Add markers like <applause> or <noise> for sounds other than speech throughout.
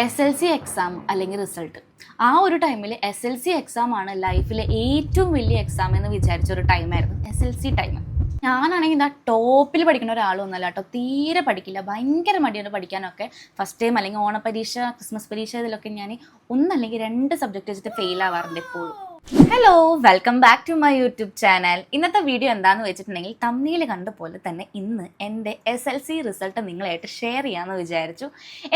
S L C exam അല്ലെങ്കിൽ result ആ ഒരു ടൈമിൽ എസ് എൽ സി എക്സാം ആണ് ലൈഫിലെ ഏറ്റവും വലിയ എക്സാം എന്ന് വിചാരിച്ച ഒരു ടൈമായിരുന്നു എസ് എൽ സി ടൈം ഞാനാണെങ്കിൽ ഇതാ ടോപ്പിൽ പഠിക്കുന്ന ഒരാളൊന്നുമല്ല കേട്ടോ. തീരെ പഠിക്കില്ല. ഭയങ്കര മടിയാണ് പഠിക്കാനൊക്കെ. ഫസ്റ്റ് ടൈം അല്ലെങ്കിൽ ഓണപരീക്ഷ ക്രിസ്മസ് പരീക്ഷ ഇതിലൊക്കെ ഞാൻ ഒന്നല്ലെങ്കിൽ രണ്ട് സബ്ജക്റ്റ് വെച്ചിട്ട് ഫെയിൽ ആവാറുണ്ട് എപ്പോഴും. Hello welcome back to my YouTube channel ഇന്നത്തെ വീഡിയോ എന്താണെന്ന് വെച്ചിട്ടുണ്ടെങ്കിൽ തമ്മിയിൽ കണ്ട പോലെ തന്നെ ഇന്ന് എന്റെ എസ് എൽ സി റിസൾട്ട് നിങ്ങളായിട്ട് ഷെയർ ചെയ്യാമെന്ന് വിചാരിച്ചു.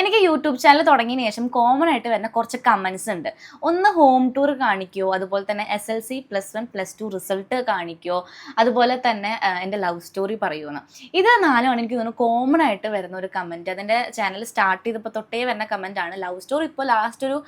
എനിക്ക് യൂട്യൂബ് ചാനൽ തുടങ്ങിയതിന് ശേഷം കോമൺ ആയിട്ട് വരുന്ന കുറച്ച് കമൻസ് ഉണ്ട്. ഒന്ന് ഹോം ടൂർ കാണിക്കുമോ അതുപോലെ തന്നെ S L C plus one plus two result കാണിക്കുമോ അതുപോലെ തന്നെ എന്റെ ലവ് സ്റ്റോറി പറയുമെന്ന് ഇത് നാലുമാണ് എനിക്ക് തോന്നുന്നു കോമൺ ആയിട്ട് വരുന്ന ഒരു കമന്റ് അതിന്റെ ചാനൽ സ്റ്റാർട്ട് ചെയ്തപ്പോൾ തൊട്ടേ വരുന്ന കമന്റ് ആണ്. ലവ് സ്റ്റോറി ഇപ്പോൾ ലാസ്റ്റ് ഒരു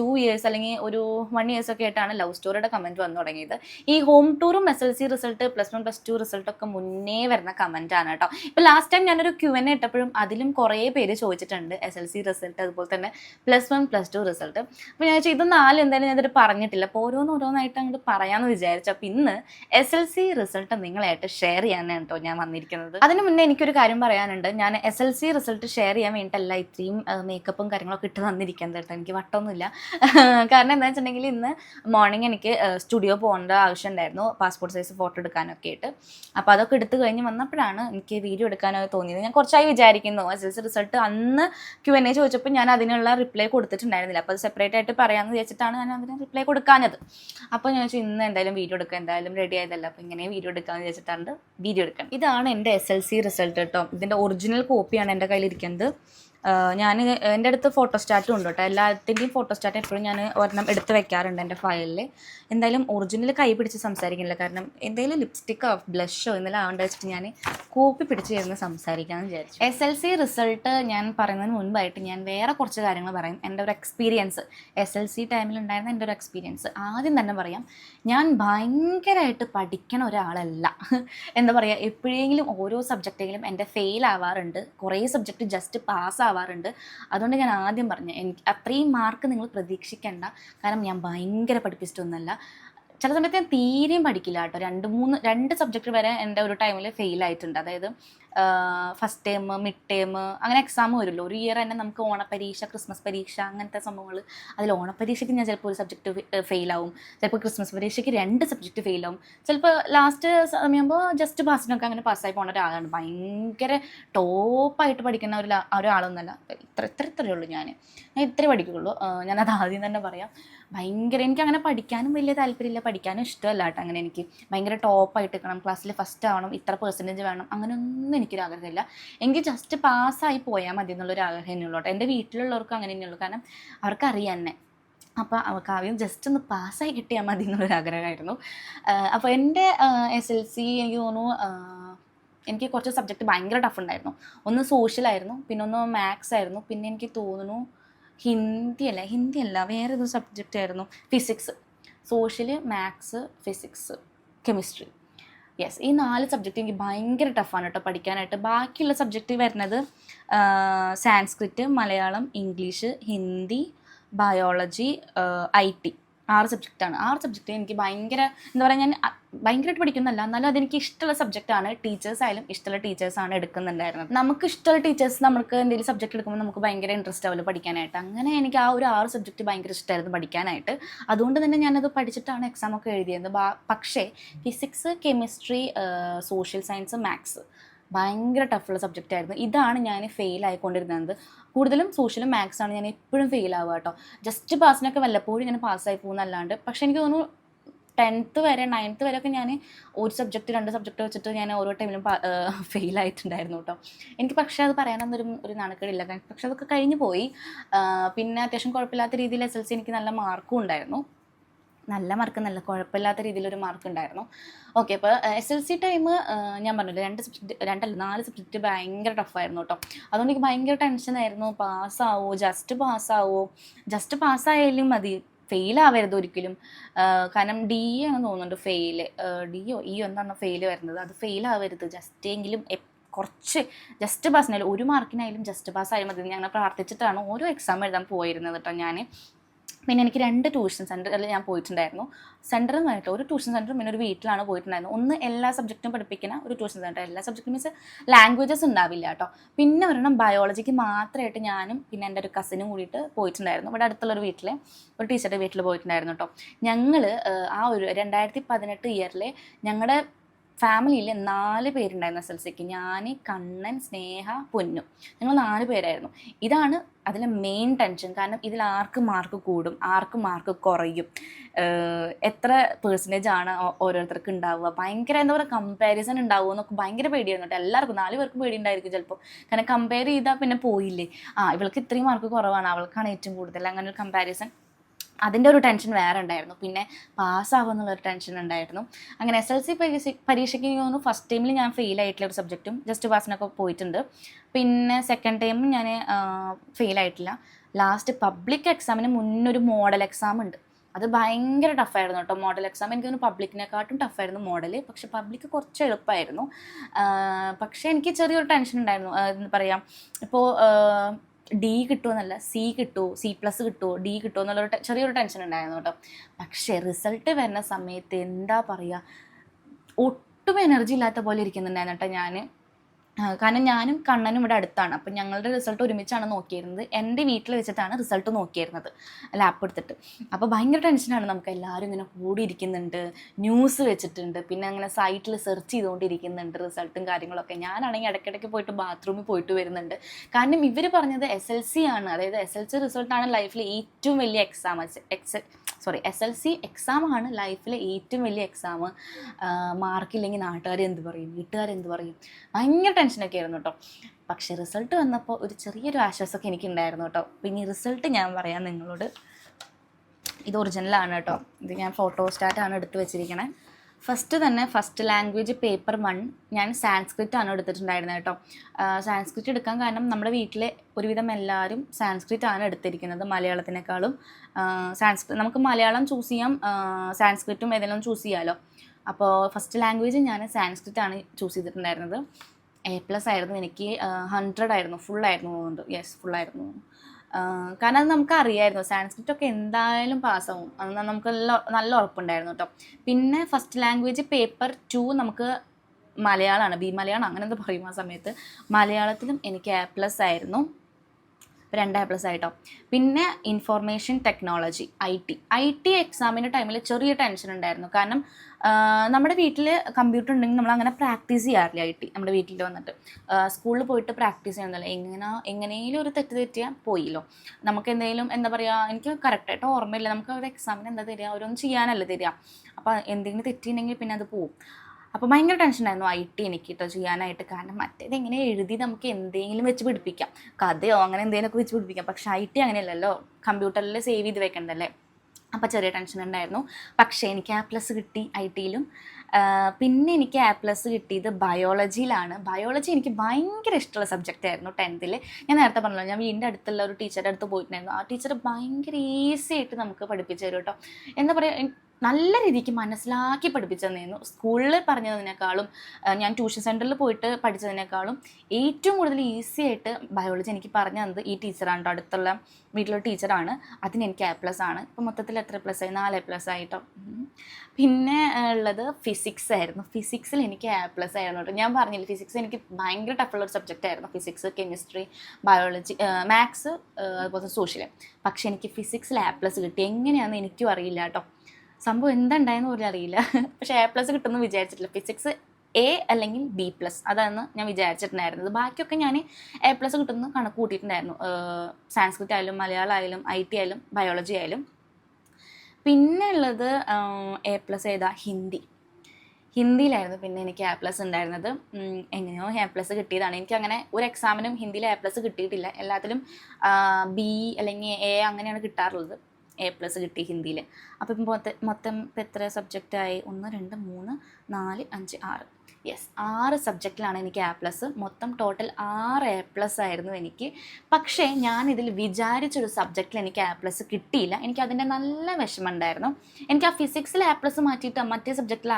ടു ഇയേഴ്സ് അല്ലെങ്കിൽ ഒരു വൺ ഇയേഴ്സ് ഒക്കെ ആയിട്ടാണ് ലവ് സ്റ്റോറിയുടെ കമന്റ് വന്നു തുടങ്ങിയത്. ഈ home ടൂറും S L C result plus one plus two result ഒക്കെ മുന്നേ വരുന്ന കമന്റ് ആണ് കേട്ടോ. ഇപ്പോൾ ലാസ്റ്റ് ടൈം ഞാനൊരു ക്യു എൻ ഇട്ടപ്പോഴും അതിലും കുറേ പേര് ചോദിച്ചിട്ടുണ്ട് എസ് എൽ സി റിസൾട്ട് അതുപോലെ തന്നെ plus one plus two result അപ്പോൾ ഞാൻ വെച്ചാൽ ഇത് നാല് എന്തായാലും ഞാൻ ഇതൊരു പറഞ്ഞിട്ടില്ല. അപ്പോൾ ഓരോന്ന് ഓരോന്നായിട്ട് അങ്ങോട്ട് പറയാമെന്ന് വിചാരിച്ചു. അപ്പോൾ ഇന്ന് എസ് എൽ സി റിസൾട്ട് നിങ്ങളായിട്ട് ഷെയർ ചെയ്യാനാണ് കേട്ടോ ഞാൻ വന്നിരിക്കുന്നത്. അതിന് മുന്നേ എനിക്കൊരു കാര്യം പറയാനുണ്ട്. ഞാൻ S L C result share ചെയ്യാൻ വേണ്ടിയിട്ടല്ല ഇത്രയും മേക്കപ്പും കാര്യങ്ങളൊക്കെ ഇട്ട് തന്നിരിക്കുന്നത് കേട്ടോ. എനിക്ക് വട്ടമൊന്നുമില്ല. <laughs> കാരണം എന്താ വെച്ചിട്ടുണ്ടെങ്കിൽ ഇന്ന് മോർണിംഗ് എനിക്ക് സ്റ്റുഡിയോ പോകേണ്ട ആവശ്യം ഉണ്ടായിരുന്നു പാസ്പോർട്ട് സൈസ് ഫോട്ടോ എടുക്കാനൊക്കെ ആയിട്ട്. അപ്പോൾ അതൊക്കെ എടുത്തു കഴിഞ്ഞ് വന്നപ്പോഴാണ് എനിക്ക് വീഡിയോ എടുക്കാനോ തോന്നിയത്. ഞാൻ കുറച്ചായി വിചാരിക്കുന്നു. എസ് എൽ സി റിസൾട്ട് അന്ന് ക്യു എൻ എ ചോദിച്ചപ്പോൾ ഞാൻ അതിനുള്ള റിപ്ലൈ കൊടുത്തിട്ടുണ്ടായിരുന്നില്ല. അപ്പോൾ അത് സെപ്പറേറ്റ് ആയിട്ട് പറയാമെന്ന് വിചാരിച്ചിട്ടാണ് ഞാൻ അതിന് റിപ്ലൈ കൊടുക്കാഞ്ഞത്. അപ്പോൾ ഞാൻ ചോദിച്ചു ഇന്ന് എന്തായാലും വീഡിയോ എടുക്കുക എന്തായാലും റെഡി ആയതല്ല. അപ്പോൾ ഇങ്ങനെ വീഡിയോ എടുക്കാമെന്ന് വിചാരിച്ചിട്ടാണ് വീഡിയോ എടുക്കണം. ഇതാണ് എന്റെ എസ് എൽ സി റിസൾട്ട് കേട്ടോ ഇതിന്റെ ഒറിജിനൽ കോപ്പിയാണ് എന്റെ കയ്യിലിരിക്കുന്നത്. ഞാൻ എന്റെ അടുത്ത് ഫോട്ടോസ്റ്റാറ്റും ഉണ്ട് കേട്ടോ. എല്ലാത്തിന്റെയും ഫോട്ടോസ്റ്റാറ്റ് എപ്പോഴും ഞാൻ ഒരെണ്ണം എടുത്ത് വെക്കാറുണ്ട് എന്റെ ഫയലിൽ എന്തായാലും ഒറിജിനൽ കൈ പിടിച്ച് സംസാരിക്കുന്നില്ല. കാരണം എന്തെങ്കിലും ലിപ്സ്റ്റിക്കോ ബ്ലഷോ എന്തെങ്കിലും ആവേണ്ട വെച്ചിട്ട് ഞാൻ കോപ്പി പിടിച്ച് ചേർന്ന് സംസാരിക്കാമെന്ന് വിചാരിച്ചു. എസ് എൽ സി റിസൾട്ട് ഞാൻ പറയുന്നതിന് മുൻപായിട്ട് ഞാൻ വേറെ കുറച്ച് കാര്യങ്ങൾ പറയും. എന്റെ ഒരു എക്സ്പീരിയൻസ് എസ് എൽ സി ടൈമിൽ ഉണ്ടായിരുന്ന എന്റെ ഒരു എക്സ്പീരിയൻസ് ആദ്യം തന്നെ പറയാം ഞാൻ ഭയങ്കരമായിട്ട് പഠിക്കണ ഒരാളല്ല. എന്താ പറയുക എപ്പോഴെങ്കിലും ഓരോ സബ്ജക്റ്റെങ്കിലും എന്റെ ഫെയിൽ ആവാറുണ്ട്. കുറേ സബ്ജക്റ്റ് ജസ്റ്റ് പാസ് ആവാറുണ്ട്. അതുകൊണ്ട് ഞാൻ ആദ്യം പറഞ്ഞു എനിക്ക് അത്രയും മാർക്ക് നിങ്ങൾ പ്രതീക്ഷിക്കേണ്ട. കാരണം ഞാൻ ഭയങ്കര പഠിപ്പിച്ചിട്ടൊന്നുമല്ല ചില സമയത്ത് ഞാൻ തീരെയും പഠിക്കില്ല കേട്ടോ രണ്ട് മൂന്ന് രണ്ട് സബ്ജക്റ്റ് വരെ എന്റെ ഒരു ടൈമിൽ ഫെയിൽ ആയിട്ടുണ്ട്. അതായത് ഫസ്റ്റ് ടേം മിഡ് ടേം അങ്ങനെ എക്സാം വരുമല്ലോ. ഒരു ഇയർ തന്നെ നമുക്ക് ഓണപരീക്ഷ ക്രിസ്മസ് പരീക്ഷ അങ്ങനത്തെ സംഭവങ്ങൾ. അതിൽ ഓണപരീക്ഷയ്ക്ക് ഞാൻ ചിലപ്പോൾ ഒരു സബ്ജക്റ്റ് ഫെയിൽ ആവും. ചിലപ്പോൾ ക്രിസ്മസ് പരീക്ഷയ്ക്ക് രണ്ട് സബ്ജക്റ്റ് ഫെയിൽ ആവും. ചിലപ്പോൾ ലാസ്റ്റ് സമയമാകുമ്പോൾ ജസ്റ്റ് പാസിനൊക്കെ അങ്ങനെ പാസ്സായി പോകുന്ന ഒരാളാണ്. ഭയങ്കര ടോപ്പായിട്ട് പഠിക്കുന്ന ഒരു ഒരാളൊന്നുമല്ല. ഇത്ര ഇത്ര ഇത്രയേ ഉള്ളൂ ഞാൻ ഞാൻ ഇത്രേ പഠിക്കുകയുള്ളൂ. ഞാനത് ആദ്യം തന്നെ പറയാം. ഭയങ്കര എനിക്ക് അങ്ങനെ പഠിക്കാനും വലിയ താല്പര്യമില്ല. പഠിക്കാനും ഇഷ്ടമല്ല കേട്ടോ അങ്ങനെ എനിക്ക്. ഭയങ്കര ടോപ്പായിട്ട് നിൽക്കണം. ക്ലാസ്സിൽ ഫസ്റ്റ് ആവണം. ഇത്ര പെർസെന്റേജ് വേണം. അങ്ങനെയൊന്നും എനിക്കൊരു ആഗ്രഹമില്ല. എനിക്ക് ജസ്റ്റ് പാസ്സായി പോയാൽ മതി എന്നുള്ളൊരു ആഗ്രഹം തന്നെയുള്ളൂ കേട്ടോ. എന്റെ വീട്ടിലുള്ളവർക്കും അങ്ങനെ തന്നെയുള്ളൂ കാരണം അവർക്കറിയാം എന്നെ. അപ്പോൾ ആദ്യം ജസ്റ്റ് ഒന്ന് പാസ്സായി കിട്ടിയാൽ മതി എന്നുള്ളൊരു ആഗ്രഹമായിരുന്നു. അപ്പോൾ എന്റെ എസ് എൽ സി എനിക്ക് തോന്നുന്നു എനിക്ക് കുറച്ച് സബ്ജക്റ്റ് ഭയങ്കര ടഫ് ഉണ്ടായിരുന്നു. ഒന്ന് സോഷ്യലായിരുന്നു പിന്നെ ഒന്ന് മാത്സ് ആയിരുന്നു. പിന്നെ എനിക്ക് തോന്നുന്നു ഹിന്ദി അല്ല ഹിന്ദി അല്ല വേറെ ഒരു സബ്ജക്റ്റ് ആയിരുന്നു physics social maths physics chemistry yes ഈ നാല് സബ്ജക്റ്റ് എനിക്ക് ഭയങ്കര ടഫാണ് കേട്ടോ പഠിക്കാനായിട്ട്. ബാക്കിയുള്ള സബ്ജക്റ്റ് വരുന്നത് Sanskrit Malayalam English Hindi biology I T ആറ് സബ്ജക്റ്റാണ് ആറ് സബ്ജക്റ്റ് എനിക്ക് ഭയങ്കര എന്താ പറയുക ഞാൻ ഭയങ്കരമായിട്ട് പഠിക്കുന്നല്ല എന്നാലും അതെനിക്ക് ഇഷ്ടമുള്ള സബ്ജക്റ്റാണ് ടീച്ചേഴ്സ് ആയാലും ഇഷ്ടമുള്ള ടീച്ചേഴ്സാണ് എടുക്കുന്നുണ്ടായിരുന്നത്. നമുക്ക് ഇഷ്ടമുള്ള ടീച്ചേഴ്സ് നമുക്ക് എന്തെങ്കിലും സബ്ജക്റ്റ് എടുക്കുമ്പോൾ നമുക്ക് ഭയങ്കര ഇൻട്രസ്റ്റ് ആവില്ല പഠിക്കാനായിട്ട്. അങ്ങനെ എനിക്ക് ആ ഒരു ആറ് സബ്ജക്റ്റ് ഭയങ്കര ഇഷ്ടമായിരുന്നു പഠിക്കാനായിട്ട്. അതുകൊണ്ട് തന്നെ ഞാനത് പഠിച്ചിട്ടാണ് എക്സാം ഒക്കെ എഴുതിയത്. പക്ഷേ physics chemistry social science maths ഭയങ്കര ടഫുള്ള സബ്ജക്റ്റ് ആയിരുന്നു. ഇതാണ് ഞാൻ ഫെയിൽ ആയിക്കൊണ്ടിരുന്നത്. കൂടുതലും സോഷ്യലും മാത്സ് ആണ് ഞാൻ എപ്പോഴും ഫെയിൽ ആവുക കേട്ടോ. ജസ്റ്റ് പാസിനൊക്കെ വല്ലപ്പോഴും ഞാൻ പാസ്സായി പോകുന്നല്ലാണ്ട് പക്ഷെ എനിക്ക് തോന്നുന്നു ടെൻത്ത് വരെ നയൻത്ത് വരെ ഒക്കെ ഞാൻ ഒരു സബ്ജക്റ്റ് രണ്ട് സബ്ജക്റ്റ് വെച്ചിട്ട് ഞാൻ ഓരോ ടൈമിലും ഫെയിൽ ആയിട്ടുണ്ടായിരുന്നു കേട്ടോ. എനിക്ക് പക്ഷേ അത് പറയാനൊന്നും ഒരു നാണക്കേടില്ല. പക്ഷെ അതൊക്കെ കഴിഞ്ഞു പോയി. പിന്നെ അത്യാവശ്യം കുഴപ്പമില്ലാത്ത രീതിയിൽ എസ് എൽ സി എനിക്ക് നല്ല മാർക്കും ഉണ്ടായിരുന്നു. നല്ല മാർക്ക് നല്ല കുഴപ്പമില്ലാത്ത രീതിയിലൊരു മാർക്ക് ഉണ്ടായിരുന്നു. ഓക്കെ അപ്പോൾ എസ് എൽ സി ടൈം ഞാൻ പറഞ്ഞില്ല രണ്ട് സബ്ജക്റ്റ് രണ്ടല്ല നാല് സബ്ജക്റ്റ് ഭയങ്കര ടഫായിരുന്നു കേട്ടോ അതുകൊണ്ട് എനിക്ക് ഭയങ്കര ടെൻഷനായിരുന്നു പാസ്സാവോ ജസ്റ്റ് പാസ്സാവോ ജസ്റ്റ് പാസ്സായാലും മതി. ഫെയിൽ ആവരുത് ഒരിക്കലും. കാരണം ഡി ആണ് തോന്നുന്നുണ്ട് ഫെയിൽ ഡിയോ ഇ എന്താണ് ഫെയിൽ വരുന്നത്. അത് ഫെയിൽ ആവരുത്. ജസ്റ്റ് എങ്കിലും കുറച്ച് ജസ്റ്റ് പാസ്സിനായാലും ഒരു മാർക്കിനായാലും ജസ്റ്റ് പാസ്സായാലും മതി ഞങ്ങൾ പ്രാർത്ഥിച്ചിട്ടാണ് ഓരോ എക്സാം എഴുതാൻ പോയിരുന്നത് കേട്ടോ ഞാൻ പിന്നെ എനിക്ക് രണ്ട് ട്യൂഷൻ സെന്ററിൽ ഞാൻ പോയിട്ടുണ്ടായിരുന്നു. സെന്റർ എന്ന് പറഞ്ഞിട്ട് ഒരു ട്യൂഷൻ സെന്ററും പിന്നെ ഒരു വീട്ടിലാണ് പോയിട്ടുണ്ടായിരുന്നത്. ഒന്ന് എല്ലാ സബ്ജക്റ്റും പഠിപ്പിക്കുന്ന ഒരു ട്യൂഷൻ സെന്റർ എല്ലാ സബ്ജക്റ്റും മീൻസ് ലാംഗ്വേജസ് ഉണ്ടാവില്ല കേട്ടോ. പിന്നെ ഒരെണ്ണം ബയോളജിക്ക് മാത്രമായിട്ട് ഞാനും പിന്നെ എന്റെ ഒരു കസിനും കൂടിയിട്ട് പോയിട്ടുണ്ടായിരുന്നു. ഇവിടെ അടുത്തുള്ള ഒരു വീട്ടിലെ ഒരു ടീച്ചറുടെ വീട്ടിൽ പോയിട്ടുണ്ടായിരുന്നു കേട്ടോ. ഞങ്ങൾ ആ ഒരു രണ്ടായിരത്തി പതിനെട്ട് ഇയറിലെ ഞങ്ങളുടെ ഫാമിലിയിൽ നാല് പേരുണ്ടായിരുന്നു എസ് എൽ സിക്ക്. ഞാൻ കണ്ണൻ സ്നേഹ പൊന്നു. ഞങ്ങൾ നാല് പേരായിരുന്നു. ഇതാണ് അതിലെ മെയിൻ ടെൻഷൻ കാരണം ഇതിൽ ആർക്ക് മാർക്ക് കൂടും ആർക്ക് മാർക്ക് കുറയും. എത്ര പേഴ്സന്റേജ് ആണ് ഓരോരുത്തർക്ക് ഉണ്ടാവുക. ഭയങ്കര എന്താ പറയുക കമ്പാരിസൺ ഉണ്ടാവുക എന്നൊക്കെ ഭയങ്കര പേടിയായിരുന്നു കേട്ടോ. എല്ലാവർക്കും നാല് പേർക്കും പേടി ഉണ്ടായിരിക്കും ചിലപ്പോൾ കാരണം കമ്പയർ ചെയ്താൽ പിന്നെ പോയില്ലേ. ആ ഇവൾക്ക് ഇത്രയും മാർക്ക് കുറവാണ്. അവൾക്കാണ് ഏറ്റവും കൂടുതൽ. അങ്ങനെ ഒരു കമ്പാരിസൺ അതിന്റെ ഒരു ടെൻഷൻ വേറെ ഉണ്ടായിരുന്നു. പിന്നെ പാസ്സാവുമെന്നുള്ളൊരു ടെൻഷൻ ഉണ്ടായിരുന്നു. അങ്ങനെ എസ് എൽ സി പരീക്ഷ പരീക്ഷയ്ക്ക് തോന്നുന്നു ഫസ്റ്റ് ടൈമിൽ ഞാൻ ഫെയിൽ ആയിട്ടുള്ള ഒരു സബ്ജക്റ്റും ജസ്റ്റ് പാസിനൊക്കെ പോയിട്ടുണ്ട്. പിന്നെ സെക്കൻഡ് ടൈമും ഞാൻ ഫെയിൽ ആയിട്ടില്ല. ലാസ്റ്റ് പബ്ലിക് എക്സാമിന് മുന്നൊരു മോഡൽ എക്സാം ഉണ്ട്. അത് ഭയങ്കര ടഫായിരുന്നു കേട്ടോ മോഡൽ എക്സാം എനിക്ക് തോന്നുന്നു പബ്ലിക്കിനെക്കാട്ടും ടഫായിരുന്നു മോഡൽ പക്ഷെ പബ്ലിക് കുറച്ച് എളുപ്പമായിരുന്നു പക്ഷേ എനിക്ക് ചെറിയൊരു ടെൻഷൻ ഉണ്ടായിരുന്നു. എന്ന് പറയുക ഇപ്പോൾ ഡി കിട്ടുമെന്നല്ല സി കിട്ടുമോ സി പ്ലസ് കിട്ടുമോ ഡി കിട്ടുമോ എന്നുള്ളൊരു ചെറിയൊരു ടെൻഷൻ ഉണ്ടായിരുന്നു കേട്ടോ. പക്ഷേ റിസൾട്ട് വരുന്ന സമയത്ത് എന്താ പറയുക ഒട്ടും എനർജി ഇല്ലാത്ത പോലെ ഇരിക്കുന്നുണ്ടായിരുന്നു കേട്ടോ ഞാൻ കാരണം ഞാനും കണ്ണനും ഇവിടെ അടുത്താണ്. അപ്പം ഞങ്ങളുടെ റിസൾട്ട് ഒരുമിച്ചാണ് നോക്കിയിരുന്നത്. എന്റെ വീട്ടിൽ വെച്ചിട്ടാണ് റിസൾട്ട് നോക്കിയിരുന്നത്. ലാപ്പ് എടുത്തിട്ട്. അപ്പോൾ ഭയങ്കര ടെൻഷനാണ് നമുക്ക്. എല്ലാവരും ഇങ്ങനെ കൂടിയിരിക്കുന്നുണ്ട്. ന്യൂസ് വെച്ചിട്ടുണ്ട്. പിന്നെ അങ്ങനെ സൈറ്റിൽ സെർച്ച് ചെയ്തുകൊണ്ടിരിക്കുന്നുണ്ട് റിസൾട്ടും കാര്യങ്ങളൊക്കെ. ഞാനാണെങ്കിൽ ഇടയ്ക്കിടയ്ക്ക് പോയിട്ട് ബാത്റൂമിൽ പോയിട്ട് വരുന്നുണ്ട്. കാരണം ഇവർ പറഞ്ഞത് എസ് എൽ സി ആണ്. അതായത് എസ് എൽ സി റിസൾട്ടാണ് ലൈഫിലെ ഏറ്റവും വലിയ exam ex sorry S L C എക്സാമാണ് ലൈഫിലെ ഏറ്റവും വലിയ എക്സാം മാർക്കില്ലെങ്കിൽ നാട്ടുകാർ എന്ത് പറയും? വീട്ടുകാർ എന്ത് പറയും? ഭയങ്കര ടെൻഷനൊക്കെ ആയിരുന്നു കേട്ടോ പക്ഷേ റിസൾട്ട് വന്നപ്പോൾ ഒരു ചെറിയൊരു ആശ്വാസമൊക്കെ എനിക്കുണ്ടായിരുന്നു കേട്ടോ പിന്നെ റിസൾട്ട് ഞാൻ പറയാം നിങ്ങളോട്. ഇത് ഒറിജിനലാണ് കേട്ടോ ഇത് ഞാൻ ഫോട്ടോ സ്റ്റാറ്റാണ് എടുത്ത് വെച്ചിരിക്കണേ. ഫസ്റ്റ് തന്നെ ഫസ്റ്റ് ലാംഗ്വേജ് പേപ്പർ വൺ ഞാൻ സാൻസ്ക്രിറ്റ് ആണ് എടുത്തിട്ടുണ്ടായിരുന്നത് കേട്ടോ. സാൻസ്ക്രിറ്റ് എടുക്കാൻ കാരണം നമ്മുടെ വീട്ടിലെ ഒരുവിധം എല്ലാവരും സാൻസ്ക്രിറ്റ് ആണ് എടുത്തിരിക്കുന്നത് മലയാളത്തിനേക്കാളും. സാൻസ്ക്രിറ്റ് നമുക്ക് മലയാളം ചൂസ് ചെയ്യാം സാൻസ്ക്രിറ്റും ഏതെങ്കിലും ചൂസ് ചെയ്യാമല്ലോ അപ്പോൾ ഫസ്റ്റ് ലാംഗ്വേജ് ഞാൻ സാൻസ്ക്രിറ്റ് ആണ് ചൂസ് ചെയ്തിട്ടുണ്ടായിരുന്നത്. എ പ്ലസ് ആയിരുന്നു എനിക്ക് ഹൺഡ്രഡ് ആയിരുന്നു ഫുൾ ആയിരുന്നു തോന്നുന്നുണ്ട്. യെസ് ആയിരുന്നു. ആഹ് കാരണം അത് നമുക്ക് അറിയായിരുന്നു സാൻസ്ക്രിറ്റ് ഒക്കെ എന്തായാലും പാസ്സാവും. അത് നമുക്ക് നല്ല ഉറപ്പുണ്ടായിരുന്നു കേട്ടോ പിന്നെ ഫസ്റ്റ് ലാംഗ്വേജ് പേപ്പർ ടു നമുക്ക് മലയാളമാണ് ബി മലയാളം അങ്ങനെ എന്താ പറയും ആ സമയത്ത്. മലയാളത്തിലും എനിക്ക് എ പ്ലസ് ആയിരുന്നു. രണ്ട് എ പ്ലസ് ആയിട്ടോ. പിന്നെ information technology I T I T എക്സാമിന്റെ ടൈമിൽ ചെറിയ ടെൻഷൻ ഉണ്ടായിരുന്നു. കാരണം നമ്മുടെ വീട്ടിൽ കമ്പ്യൂട്ടർ ഉണ്ടെങ്കിൽ നമ്മൾ അങ്ങനെ പ്രാക്ടീസ് ചെയ്യാറില്ല ഐ ടി നമ്മുടെ വീട്ടിൽ വന്നിട്ട്. സ്കൂളിൽ പോയിട്ട് പ്രാക്ടീസ് ചെയ്യുന്നില്ല എങ്ങനെ എങ്ങനെയും ഒരു തെറ്റ് തെറ്റിയാൽ പോയില്ലോ. നമുക്ക് എന്തെങ്കിലും എന്താ പറയുക എനിക്ക് കറക്റ്റായിട്ട് ഓർമ്മയില്ല. നമുക്ക് ഒരു എക്സാമിന് എന്താ തരിക? ഓരോന്നും ചെയ്യാനല്ല തരിക. അപ്പോൾ എന്തെങ്കിലും തെറ്റിയിട്ടുണ്ടെങ്കിൽ പിന്നെ അത് പോവും. അപ്പോൾ ഭയങ്കര ടെൻഷനായിരുന്നു ഐ ടി എനിക്ക് കേട്ടോ ചെയ്യാനായിട്ട്. കാരണം മറ്റേത് എങ്ങനെ എഴുതി നമുക്ക് എന്തെങ്കിലും വെച്ച് പിടിപ്പിക്കാം. കഥയോ അങ്ങനെ എന്തെങ്കിലുമൊക്കെ വെച്ച് പിടിപ്പിക്കാം. പക്ഷേ ഐ ടി അങ്ങനെയല്ലല്ലോ. കമ്പ്യൂട്ടറിൽ സേവ് ചെയ്ത് വെക്കണ്ടല്ലേ? അപ്പോൾ ചെറിയ ടെൻഷൻ ഉണ്ടായിരുന്നു. പക്ഷേ എനിക്ക് ആ പ്ലസ് കിട്ടി ഐ ടിയിലും പിന്നെ എനിക്ക് ആ പ്ലസ് കിട്ടിയത് ബയോളജിയിലാണ് ബയോളജി എനിക്ക് ഭയങ്കര ഇഷ്ടമുള്ള സബ്ജക്റ്റ് ആയിരുന്നു ടെൻത്തിൽ ഞാൻ നേരത്തെ പറഞ്ഞല്ലോ ഞാൻ വീടിന്റെ അടുത്തുള്ള ഒരു ടീച്ചറുടെ അടുത്ത് പോയിട്ടുണ്ടായിരുന്നു. ആ ടീച്ചർ ഭയങ്കര ഈസി ആയിട്ട് നമുക്ക് പഠിപ്പിച്ചു തരും കേട്ടോ എന്താ പറയുക നല്ല രീതിക്ക് മനസ്സിലാക്കി പഠിപ്പിച്ചു തന്നിരുന്നു സ്കൂളിൽ പറഞ്ഞതിനേക്കാളും ഞാൻ ട്യൂഷൻ സെന്ററിൽ പോയിട്ട് പഠിച്ചതിനേക്കാളും ഏറ്റവും കൂടുതൽ ഈസി ആയിട്ട് ബയോളജി എനിക്ക് പറഞ്ഞു തന്നത് ഈ ടീച്ചറാണ് അടുത്തുള്ള വീട്ടിലുള്ള ടീച്ചറാണ്. അതിന് എനിക്ക് എ പ്ലസ് ആണ്. ഇപ്പം മൊത്തത്തിൽ എത്ര പ്ലസ് ആയി? നാല് എ പ്ലസ് ആയിട്ടോ. പിന്നെ ഉള്ളത് ഫിസിക്സ് ആയിരുന്നു. ഫിസിക്സിൽ എനിക്ക് എ പ്ലസ് ആയിരുന്നു കേട്ടോ ഞാൻ പറഞ്ഞില്ല ഫിസിക്സ് എനിക്ക് ഭയങ്കര ടഫുള്ള ഒരു സബ്ജക്റ്റ് ആയിരുന്നു. ഫിസിക്സ് കെമിസ്ട്രി ബയോളജി മാത്സ് അതുപോലെ സോഷ്യൽ പക്ഷെ എനിക്ക് ഫിസിക്സിൽ എ പ്ലസ് കിട്ടി. എങ്ങനെയാണെന്ന് എനിക്കും അറിയില്ല കേട്ടോ സംഭവം എന്തുണ്ടായെന്ന് പോലും അറിയില്ല. പക്ഷെ എ പ്ലസ് കിട്ടുമെന്ന് വിചാരിച്ചിട്ടില്ല. ഫിസിക്സ് എ അല്ലെങ്കിൽ ബി പ്ലസ് അതാണ് ഞാൻ വിചാരിച്ചിട്ടുണ്ടായിരുന്നത്. ബാക്കിയൊക്കെ ഞാൻ എ പ്ലസ് കിട്ടുന്ന കണക്ക് കൂട്ടിയിട്ടുണ്ടായിരുന്നു സാൻസ്ക്രിറ്റ് ആയാലും മലയാളം ആയാലും ഐ ടി ആയാലും ബയോളജി ആയാലും. പിന്നെ ഉള്ളത് എ പ്ലസ് ഏതാ? ഹിന്ദി. ഹിന്ദിയിലായിരുന്നു പിന്നെ എനിക്ക് എ പ്ലസ് ഉണ്ടായിരുന്നത്. എങ്ങനെയോ എ പ്ലസ് കിട്ടിയതാണ്. എനിക്ക് അങ്ങനെ ഒരു എക്സാമിനും ഹിന്ദിയിൽ എ പ്ലസ് കിട്ടിയിട്ടില്ല. എല്ലാത്തിലും ബി അല്ലെങ്കിൽ എ അങ്ങനെയാണ് കിട്ടാറുള്ളത്. എ പ്ലസ് കിട്ടി ഹിന്ദിയിൽ അപ്പം മൊത്തം മൊത്തം ഇപ്പം എത്ര സബ്ജക്റ്റായി ഒന്ന് രണ്ട് മൂന്ന് നാല് അഞ്ച് ആറ്. യെസ് ആറ് സബ്ജക്റ്റിലാണ് എനിക്ക് എ പ്ലസ് മൊത്തം ടോട്ടൽ ആറ് എ പ്ലസ് ആയിരുന്നു എനിക്ക്. പക്ഷേ ഞാൻ ഇതിൽ വിചാരിച്ചൊരു സബ്ജക്റ്റിൽ എനിക്ക് എ പ്ലസ് കിട്ടിയില്ല. എനിക്ക് അതിന്റെ നല്ല വിഷമം ഉണ്ടായിരുന്നു എനിക്ക് ആ ഫിസിക്സിൽ എ പ്ലസ് മാറ്റിയിട്ട് മറ്റേ സബ്ജക്റ്റിൽ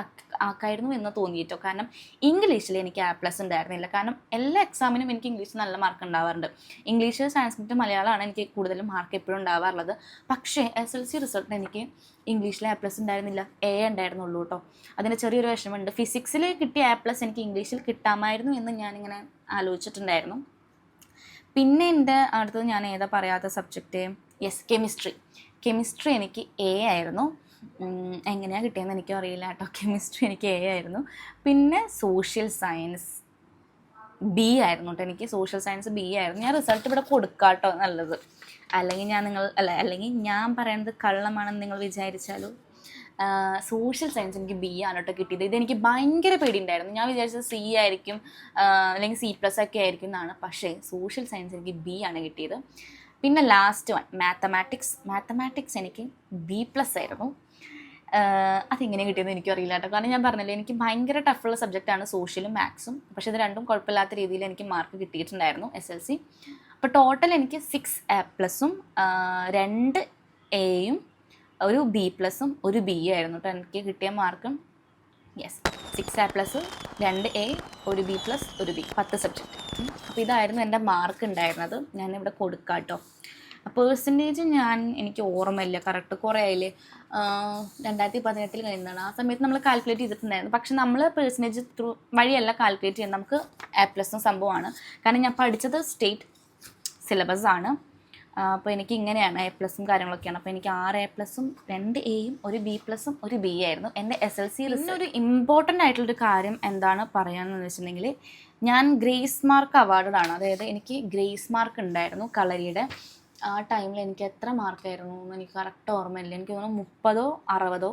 ആക്കായിരുന്നു എന്ന് തോന്നിയിട്ടോ. കാരണം ഇംഗ്ലീഷിൽ എനിക്ക് എ പ്ലസ് ഉണ്ടായിരുന്നില്ല. കാരണം എല്ലാ എക്സാമിനും എനിക്ക് ഇംഗ്ലീഷ് നല്ല മാർക്ക് ഉണ്ടാവാറുണ്ട്. ഇംഗ്ലീഷ് സാൻസ്ക്രിറ്റ് മലയാളമാണ് എനിക്ക് കൂടുതലും മാർക്ക് എപ്പോഴും ഉണ്ടാവാറുള്ളത്. പക്ഷേ എസ് എൽ സി റിസൾട്ടിന് എനിക്ക് ഇംഗ്ലീഷിൽ എ പ്ലസ് ഉണ്ടായിരുന്നില്ല. എ ഉണ്ടായിരുന്നുള്ളൂ കേട്ടോ അതിന്റെ ചെറിയൊരു വിഷമമുണ്ട്. ഫിസിക്സിൽ കിട്ടിയ എ പ്ലസ് എനിക്ക് ഇംഗ്ലീഷിൽ കിട്ടാമായിരുന്നു എന്ന് ഞാനിങ്ങനെ ആലോചിച്ചിട്ടുണ്ടായിരുന്നു. പിന്നെ എന്റെ അടുത്തത് ഞാൻ ഏതാ പറയാത്ത സബ്ജക്റ്റ് യെസ് കെമിസ്ട്രി കെമിസ്ട്രി എനിക്ക് എ ആയിരുന്നു. എങ്ങനെയാണ് കിട്ടിയതെന്ന് എനിക്കും അറിയില്ല കേട്ടോ കെമിസ്ട്രി എനിക്ക് എ ആയിരുന്നു. പിന്നെ സോഷ്യൽ സയൻസ് ബി ആയിരുന്നു കേട്ടോ എനിക്ക്. സോഷ്യൽ സയൻസ് ബി ആയിരുന്നു. ഞാൻ റിസൾട്ട് ഇവിടെ കൊടുക്കാം കേട്ടോ നല്ലത്. അല്ലെങ്കിൽ ഞാൻ നിങ്ങൾ അല്ല അല്ലെങ്കിൽ ഞാൻ പറയുന്നത് കള്ളമാണെന്ന് നിങ്ങൾ വിചാരിച്ചാലോ? സോഷ്യൽ സയൻസ് എനിക്ക് ബി ആണ് കേട്ടോ കിട്ടിയത് ഇതെനിക്ക് ഭയങ്കര പേടിയുണ്ടായിരുന്നു. ഞാൻ വിചാരിച്ചത് സി ആയിരിക്കും അല്ലെങ്കിൽ സി പ്ലസ് ഒക്കെ ആയിരിക്കും എന്നാണ്. പക്ഷേ സോഷ്യൽ സയൻസ് എനിക്ക് ബി ആണ് കിട്ടിയത്. പിന്നെ ലാസ്റ്റ് വൺ മാത്തമാറ്റിക്സ് മാത്തമാറ്റിക്സ് എനിക്ക് ബി പ്ലസ് ആയിരുന്നു. അതെങ്ങനെ കിട്ടിയെന്ന് എനിക്കും അറിയില്ല കേട്ടോ. കാരണം ഞാൻ പറഞ്ഞില്ലേ എനിക്ക് ഭയങ്കര ടഫുള്ള സബ്ജക്റ്റാണ് സോഷ്യലും മാത്സും പക്ഷേ ഇത് രണ്ടും കുഴപ്പമില്ലാത്ത രീതിയിൽ എനിക്ക് മാർക്ക് കിട്ടിയിട്ടുണ്ടായിരുന്നു എസ് എൽ സി അപ്പോൾ ടോട്ടൽ എനിക്ക് സിക്സ് എ പ്ലസും രണ്ട് എയും ഒരു ബി പ്ലസും ഒരു ബി ആയിരുന്നു കേട്ടോ എനിക്ക് കിട്ടിയ മാർക്കും യെസ് സിക്സ് എ പ്ലസ് രണ്ട് എ ഒരു ബി പ്ലസ് ഒരു ബി പത്ത് സബ്ജക്റ്റ് അപ്പോൾ ഇതായിരുന്നു എന്റെ മാർക്ക് ഉണ്ടായിരുന്നത്. ഞാനിവിടെ കൊടുക്കാം കേട്ടോ പേഴ്സന്റേജ് ഞാൻ എനിക്ക് ഓർമ്മയില്ല. കറക്റ്റ് കുറേ ആയില്ലേ? രണ്ടായിരത്തി പതിനെട്ടിൽ കഴിഞ്ഞതാണ്. ആ സമയത്ത് നമ്മൾ കാൽക്കുലേറ്റ് ചെയ്തിട്ടുണ്ടായിരുന്നു. പക്ഷെ നമ്മൾ പേഴ്സന്റേജ് ത്രൂ വഴിയല്ല കാൽക്കുലേറ്റ് ചെയ്യുന്നത്. നമുക്ക് എ പ്ലസും സംഭവമാണ്. കാരണം ഞാൻ പഠിച്ചത് സ്റ്റേറ്റ് സിലബസ് ആണ് അപ്പോൾ എനിക്ക് ഇങ്ങനെയാണ് എ പ്ലസും കാര്യങ്ങളൊക്കെയാണ്. അപ്പോൾ എനിക്ക് ആറ് എ പ്ലസും രണ്ട് എയും ഒരു ബി പ്ലസും ഒരു ബി ആയിരുന്നു. എന്റെ എസ് എൽ സി ഒരു ഇമ്പോർട്ടന്റ് ആയിട്ടുള്ളൊരു കാര്യം എന്താണ് പറയാമെന്ന് വെച്ചിട്ടുണ്ടെങ്കിൽ ഞാൻ ഗ്രേസ് മാർക്ക് അവാർഡാണ് അതായത് എനിക്ക് ഗ്രേസ് മാർക്ക് ഉണ്ടായിരുന്നു കളരിയുടെ. ആ ടൈമിൽ എനിക്ക് എത്ര മാർക്കായിരുന്നു എന്ന് എനിക്ക് കറക്റ്റ് ഓർമ്മയില്ല. എനിക്ക് തോന്നുന്നു മുപ്പതോ അറുപതോ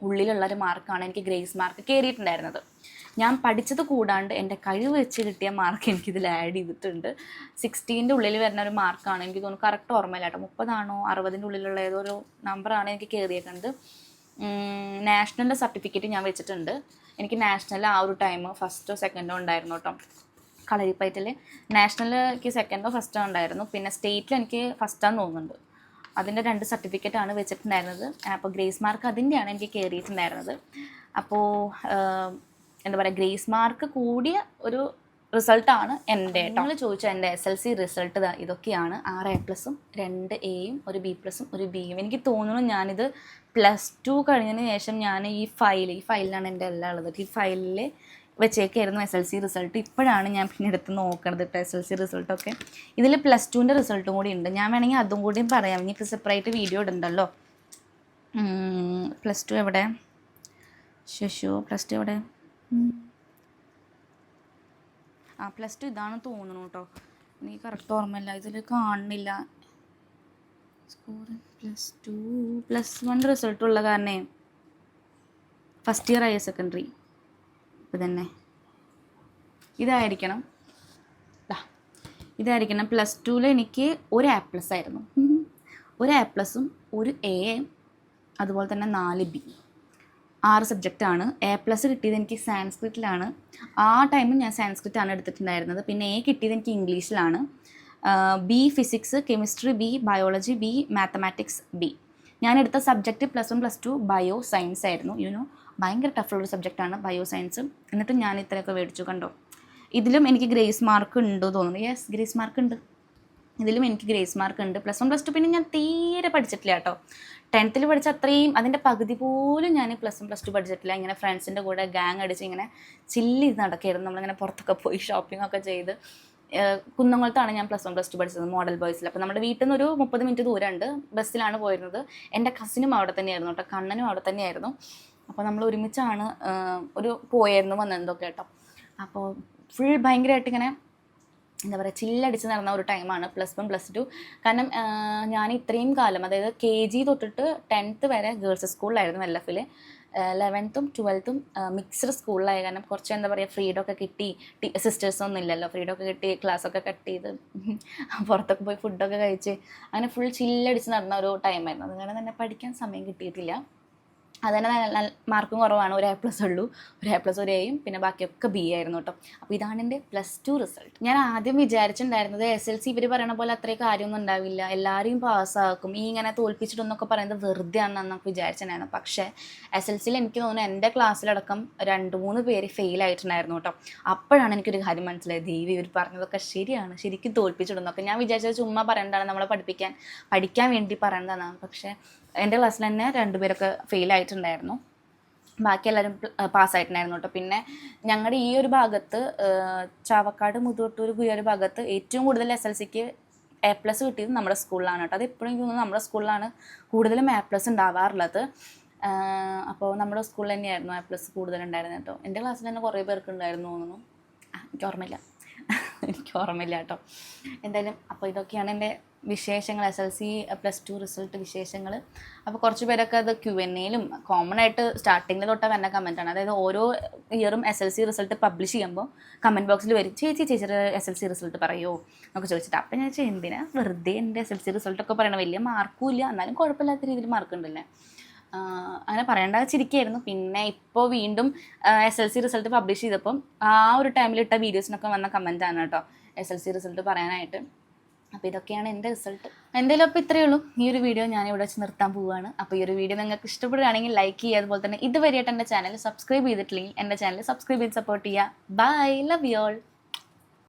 ഉള്ളിലുള്ള ഒരു മാർക്കാണ് എനിക്ക് ഗ്രേസ് മാർക്ക് കയറിയിട്ടുണ്ടായിരുന്നത് ഞാൻ പഠിച്ചത് കൂടാണ്ട് എന്റെ കഴിവ് വെച്ച് കിട്ടിയ മാർക്ക് എനിക്കിതിൽ ആഡ് ചെയ്തിട്ടുണ്ട്. സിക്സ്റ്റീന്റെ ഉള്ളിൽ വരുന്ന ഒരു മാർക്കാണ് എനിക്ക് തോന്നുന്നു കറക്റ്റ് ഓർമ്മയില്ല കേട്ടോ. മുപ്പതാണോ അറുപതിന്റെ ഉള്ളിലുള്ള ഏതോ ഒരു നമ്പറാണ് എനിക്ക് കയറിയേക്കുന്നത് നാഷണലിന്റെ സർട്ടിഫിക്കറ്റ് ഞാൻ വെച്ചിട്ടുണ്ട്. എനിക്ക് നാഷണൽ ആ ഒരു ടൈം ഫസ്റ്റോ സെക്കൻഡോ ഉണ്ടായിരുന്നു കേട്ടോ. കളരിപ്പയറ്റിൽ നാഷണലിലേക്ക് സെക്കൻഡോ ഫസ്റ്റോ ഉണ്ടായിരുന്നു. പിന്നെ സ്റ്റേറ്റിൽ എനിക്ക് ഫസ്റ്റാന്ന് തോന്നുന്നുണ്ട്. അതിന്റെ രണ്ട് സർട്ടിഫിക്കറ്റ് ആണ് വെച്ചിട്ടുണ്ടായിരുന്നത്. അപ്പോൾ ഗ്രേസ് മാർക്ക് അതിന്റെയാണ് എനിക്ക് കയറിയിട്ടുണ്ടായിരുന്നത് അപ്പോൾ എന്താ പറയുക ഗ്രേസ് മാർക്ക് കൂടിയ ഒരു റിസൾട്ടാണ് എന്റെ നിങ്ങൾ ചോദിച്ച എന്റെ എസ് എൽ സി റിസൾട്ട് ഇതൊക്കെയാണ്. ആറ് എ പ്ലസും രണ്ട് എയും ഒരു ബി പ്ലസും ഒരു ബിയും എനിക്ക് തോന്നുന്നു ഞാനിത് പ്ലസ് ടു കഴിഞ്ഞതിന് ശേഷം ഞാൻ ഈ ഫയൽ ഈ ഫയലിലാണ് എന്റെ എല്ലാം ഉള്ളത്. ഈ ഫയലിൽ വെച്ചേക്കായിരുന്നു എസ് എൽ സി റിസൾട്ട്. ഇപ്പോഴാണ് ഞാൻ പിന്നെ എടുത്ത് നോക്കണത് കേട്ടോ എസ് എൽ സി റിസൾട്ടൊക്കെ. ഇതിൽ പ്ലസ് ടുവിന്റെ റിസൾട്ടും കൂടി ഉണ്ട്. ഞാൻ വേണമെങ്കിൽ അതും കൂടിയും പറയാം. ഇനിയിപ്പോൾ സെപ്പറേറ്റ് വീഡിയോ ഇടുന്നുണ്ടല്ലോ പ്ലസ് ടു എവിടെ? ശശു പ്ലസ് ടു എവിടെ. ആ പ്ലസ് ടു ഇതാണ് തോന്നുന്നു കേട്ടോ. എനിക്ക് കറക്റ്റ് ഓർമ്മയില്ല. ഇതിൽ കാണുന്നില്ല. Score plus two plus one result ഉള്ള കാരണേ ഫസ്റ്റ് ഇയർ ഹയർ സെക്കൻഡറി ഇത് തന്നെ. ഇതായിരിക്കണം. ഇതായിരിക്കണം. പ്ലസ് ടുവിൽ എനിക്ക് ഒരു എ പ്ലസ് ആയിരുന്നു. ഒരു എ പ്ലസും ഒരു എ അതുപോലെ തന്നെ നാല് ബി ആറ് സബ്ജക്റ്റാണ് എ പ്ലസ് കിട്ടിയത് എനിക്ക് സാൻസ്ക്രിറ്റിലാണ്. ആ ടൈമിൽ ഞാൻ സാൻസ്ക്രിറ്റ് ആണ് എടുത്തിട്ടുണ്ടായിരുന്നത്. പിന്നെ എ കിട്ടിയത് എനിക്ക് ഇംഗ്ലീഷിലാണ്. B physics chemistry B biology B mathematics B ഞാൻ എടുത്ത subject plus one plus two bio science ആയിരുന്നു യുനോ ഭയങ്കര ടഫുള്ളൊരു സബ്ജക്റ്റാണ് ബയോ സയൻസ് എന്നിട്ടും ഞാൻ ഇത്രയൊക്കെ മേടിച്ചു കണ്ടോ. ഇതിലും എനിക്ക് ഗ്രേസ് മാർക്ക് ഉണ്ടോ തോന്നുന്നു. യെസ് ഗ്രേസ് മാർക്ക് ഉണ്ട്. ഇതിലും എനിക്ക് ഗ്രേസ് മാർക്ക് ഉണ്ട്. പ്ലസ് വൺ പ്ലസ് ടു പിന്നെ ഞാൻ തീരെ പഠിച്ചിട്ടില്ല കേട്ടോ. ടെൻത്തിൽ പഠിച്ച അത്രയും അതിന്റെ പകുതി പോലും ഞാൻ പ്ലസ് വൺ പ്ലസ് ടു പഠിച്ചിട്ടില്ല. ഇങ്ങനെ ഫ്രണ്ട്സിന്റെ കൂടെ ഗാങ് അടിച്ച് ഇങ്ങനെ ചില്ലി ചെയ്ത് നടക്കായിരുന്നു. നമ്മളിങ്ങനെ പുറത്തൊക്കെ പോയി ഷോപ്പിംഗ് ഒക്കെ ചെയ്ത്. കുന്നംകുളത്താണ് ഞാൻ പ്ലസ് വൺ പ്ലസ് ടു പഠിച്ചത് മോഡൽ ബോയ്സിൽ അപ്പോൾ നമ്മുടെ വീട്ടിൽ നിന്ന് ഒരു മുപ്പത് മിനിറ്റ് ദൂരമുണ്ട്. ബസ്സിലാണ് പോയിരുന്നത്. എന്റെ കസിനും അവിടെ തന്നെയായിരുന്നു കേട്ടോ. കണ്ണനും അവിടെ തന്നെയായിരുന്നു. അപ്പോൾ നമ്മൾ ഒരുമിച്ചാണ് ഒരു പോയായിരുന്നു വന്നതൊക്കെ കേട്ടോ. അപ്പോൾ ഫുൾ ഭയങ്കരമായിട്ട് ഇങ്ങനെ എന്താ പറയുക ചില്ലടിച്ച് നടന്ന ഒരു ടൈമാണ് പ്ലസ് വൺ പ്ലസ് ടു കാരണം ഞാൻ ഇത്രയും കാലം അതായത് കെ ജി തൊട്ടിട്ട് ടെൻത്ത് വരെ ഗേൾസ് സ്കൂളിലായിരുന്നു എൽ എഫിൽ ലെവൻത്തും ട്വൽത്തും മിക്സ്ഡ് സ്കൂളിലായ കാരണം കുറച്ച് എന്താ പറയുക ഫ്രീഡം ഒക്കെ കിട്ടി. സിസ്റ്റേഴ്സൊന്നും ഇല്ലല്ലോ. ഫ്രീഡം ഒക്കെ കിട്ടി ക്ലാസ്സൊക്കെ കട്ട് ചെയ്ത് <laughs> പുറത്തൊക്കെ പോയി ഫുഡൊക്കെ കഴിച്ച്. അങ്ങനെ ഫുൾ ചില്ലടിച്ച് നടന്ന ഒരു ടൈമായിരുന്നു അതുകൊണ്ട് തന്നെ പഠിക്കാൻ സമയം കിട്ടിയിട്ടില്ല. അതുതന്നെ നല്ല മാർക്കും കുറവാണ്. ഒരു എ പ്ലസ് ഉള്ളൂ. ഒരു എ പ്ലസ് ഒരു എയും പിന്നെ ബാക്കിയൊക്കെ ബി ആയിരുന്നു കേട്ടോ അപ്പോൾ ഇതാണ് എന്റെ പ്ലസ് ടു റിസൾട്ട് ഞാൻ ആദ്യം വിചാരിച്ചിട്ടുണ്ടായിരുന്നത് എസ് എൽ സി ഇവർ പറയണ പോലെ അത്രയും കാര്യമൊന്നും ഉണ്ടാവില്ല. എല്ലാവരെയും പാസ്സാക്കും ഈ ഇങ്ങനെ തോൽപ്പിച്ചിട്ടൊന്നൊക്കെ പറയുന്നത് വെറുതെ ആണെന്നൊക്കെ വിചാരിച്ചിട്ടുണ്ടായിരുന്നു പക്ഷേ എസ് എൽ സിയിൽ എനിക്ക് തോന്നുന്നു എന്റെ ക്ലാസ്സിലടക്കം രണ്ട് മൂന്ന് പേര് ഫെയിൽ ആയിട്ടുണ്ടായിരുന്നു കേട്ടോ അപ്പോഴാണ് എനിക്കൊരു കാര്യം മനസ്സിലായത്. ദേവി ഇവർ പറഞ്ഞതൊക്കെ ശരിയാണ്. ശരിക്കും തോൽപ്പിച്ചിടുന്നൊക്കെ ഞാൻ വിചാരിച്ചത് ചുമ്മാ പറയേണ്ടതാണ് നമ്മളെ പഠിപ്പിക്കാൻ പഠിക്കാൻ വേണ്ടി പറയുന്നതാണ് പക്ഷേ എന്റെ ക്ലാസ്സിൽ തന്നെ രണ്ടുപേരൊക്കെ ഫെയിൽ ആയിട്ടുണ്ടായിരുന്നു. ബാക്കി എല്ലാവരും പാസ്സായിട്ടുണ്ടായിരുന്നു കേട്ടോ പിന്നെ ഞങ്ങളുടെ ഈ ഒരു ഭാഗത്ത് ചാവക്കാട് മുതുവട്ടൂർ ഗുരു ഭാഗത്ത് ഏറ്റവും കൂടുതൽ എസ് എൽ സിക്ക് എ പ്ലസ് കിട്ടിയത് നമ്മുടെ സ്കൂളിലാണ് കേട്ടോ അത് എപ്പോഴും തോന്നുന്നു നമ്മുടെ സ്കൂളിലാണ് കൂടുതലും എ പ്ലസ് ഉണ്ടാവാറുള്ളത്. അപ്പോൾ നമ്മുടെ സ്കൂളിൽ തന്നെയായിരുന്നു എ പ്ലസ് കൂടുതലുണ്ടായിരുന്നു കേട്ടോ എന്റെ ക്ലാസ്സിൽ തന്നെ കുറേ പേർക്ക് ഉണ്ടായിരുന്നു തോന്നുന്നു. എനിക്ക് ഓർമ്മയില്ല <laughs> എനിക്ക് ഓർമ്മയില്ല കേട്ടോ എന്തായാലും അപ്പോൾ ഇതൊക്കെയാണ് എന്റെ വിശേഷങ്ങൾ S L C plus two result വിശേഷങ്ങൾ. അപ്പോൾ കുറച്ച് പേരൊക്കെ അത് ക്യു എൻ എയിലും കോമൺ ആയിട്ട് സ്റ്റാർട്ടിങ്ങിൽ തൊട്ട് വരുന്ന കമന്റാണ് അതായത് ഓരോ ഇയറും S L C result publish ചെയ്യുമ്പോൾ കമന്റ് ബോക്സിൽ വരും ചേച്ചി ചേച്ചിയുടെ എസ് എൽ സി റിസൾട്ട് പറയുമോ എന്നൊക്കെ ചോദിച്ചിട്ട്. അപ്പം ഞാൻ ചോദിച്ചാൽ എന്തിനാ? വെറുതെ എന്റെ എസ് എൽ സി റിസൾട്ടൊക്കെ പറയണം? വലിയ മാർക്കും ഇല്ല. എന്നാലും കുഴപ്പമില്ലാത്ത രീതിയിൽ മാർക്ക് ഉണ്ടല്ലേ അങ്ങനെ പറയേണ്ട ചിരിക്കായിരുന്നു. പിന്നെ ഇപ്പോൾ വീണ്ടും S L C result publish ചെയ്തപ്പം ആ ഒരു ടൈമിൽ ഇട്ട വീഡിയോസിനൊക്കെ വന്ന കമന്റ് ആണ് കേട്ടോ. എസ് എൽ സി റിസൾട്ട് പറയാനായിട്ട്. അപ്പോൾ ഇതൊക്കെയാണ് എന്റെ റിസൾട്ട്. എന്തായാലും അപ്പോൾ ഇത്രയേ ഉള്ളൂ. ഈ ഒരു വീഡിയോ ഞാൻ ഇവിടെ വെച്ച് നിർത്താൻ പോവുകയാണ് അപ്പോൾ ഈ ഒരു വീഡിയോ നിങ്ങൾക്ക് ഇഷ്ടപ്പെടുകയാണെങ്കിൽ ലൈക്ക് ചെയ്യുക. അതുപോലെ തന്നെ ഇതുവരെയായിട്ട് എന്റെ ചാനൽ സബ്സ്ക്രൈബ് ചെയ്തിട്ടില്ലെങ്കിൽ എന്റെ ചാനൽ സബ്സ്ക്രൈബ് ചെയ്ത് സപ്പോർട്ട് ചെയ്യുക. Bye love you all